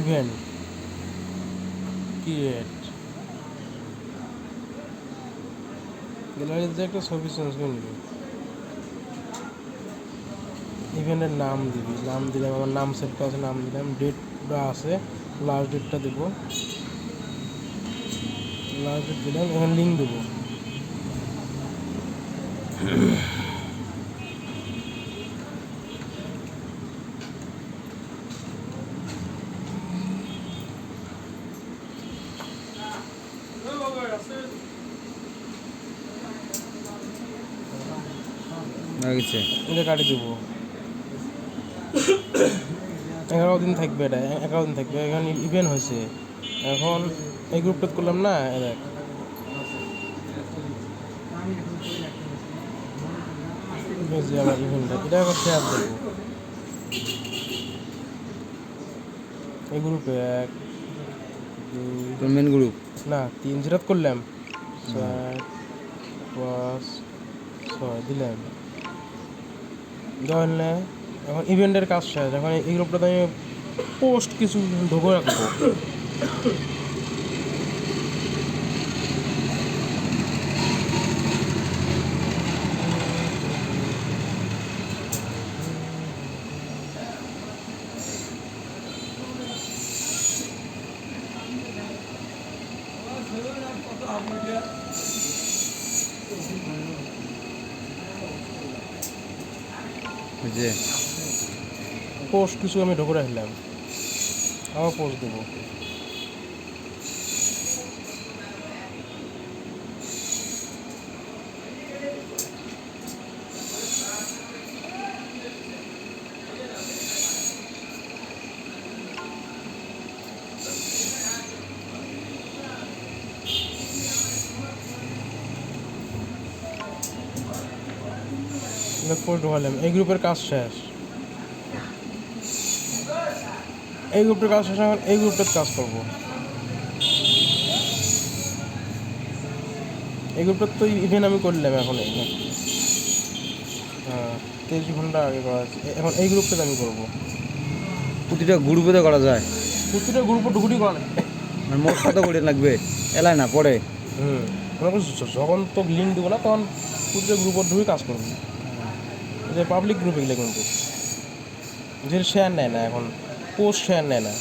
Event create গ্যালারিতে একটা ছবি চেঞ্জ করে নিবি। ইভেন্টের নাম দিবি। নাম দিলাম আমার নাম করা আছে, নাম দিলাম। ডেটটা আছে লাস্ট ডেটটা দেবো। লাস্ট ডেট দিলাম, এখানে লিঙ্ক দেবো। হয়ে গেছে। এটা কাটি দেবো। এগারো দিন থাকবে এটা এগারো দিন থাকবে। এখন ইভেন্ট হয়েছে। এখন এই গ্রুপটা করলাম না দেখ। আমার ইভেন্টটা এটা এখন শেয়ার দেবো। এই গ্রুপে এক দুই মেন গ্রুপ না তিন জিরাত করলাম। চার পাঁচ ছয় দিলাম। দেওয়ার না এখন ইভেন্টের কাজ শেষ এখন এই গ্রুপটাতে আমি পোস্ট কিছু ঢোকে রাখব। যে পোস্ট কিছু আমি ঢোকে রাখলাম। আবার পোস্ট দেবো। পোস্ট ঢোকালাম এই গ্রুপের কাজ শেষ। এই গ্রুপটার কাজ শেষ এখন এই গ্রুপটার কাজ করব। এই গ্রুপটার তো ইভেন্ট আমি করলাম এখন এই। হ্যাঁ তেইশ ঘণ্টা আগে করা আছে। এখন এই গ্রুপটাতে আমি করব। প্রতিটা গ্রুপে তো করা যায়। প্রতিটা গ্রুপে ঢুকুটি করা। মানে মোট কত করে লাগবে? এলাই না পরে। হুম। যখন তো লিঙ্ক দেবো না তখন প্রতিটা গ্রুপে ঢুকে কাজ করব। যে পাবলিক গ্রুপে গেলে কিন্তু। যে শেয়ার নেয় না এখন পোস্ট শেয়ার নেয় না।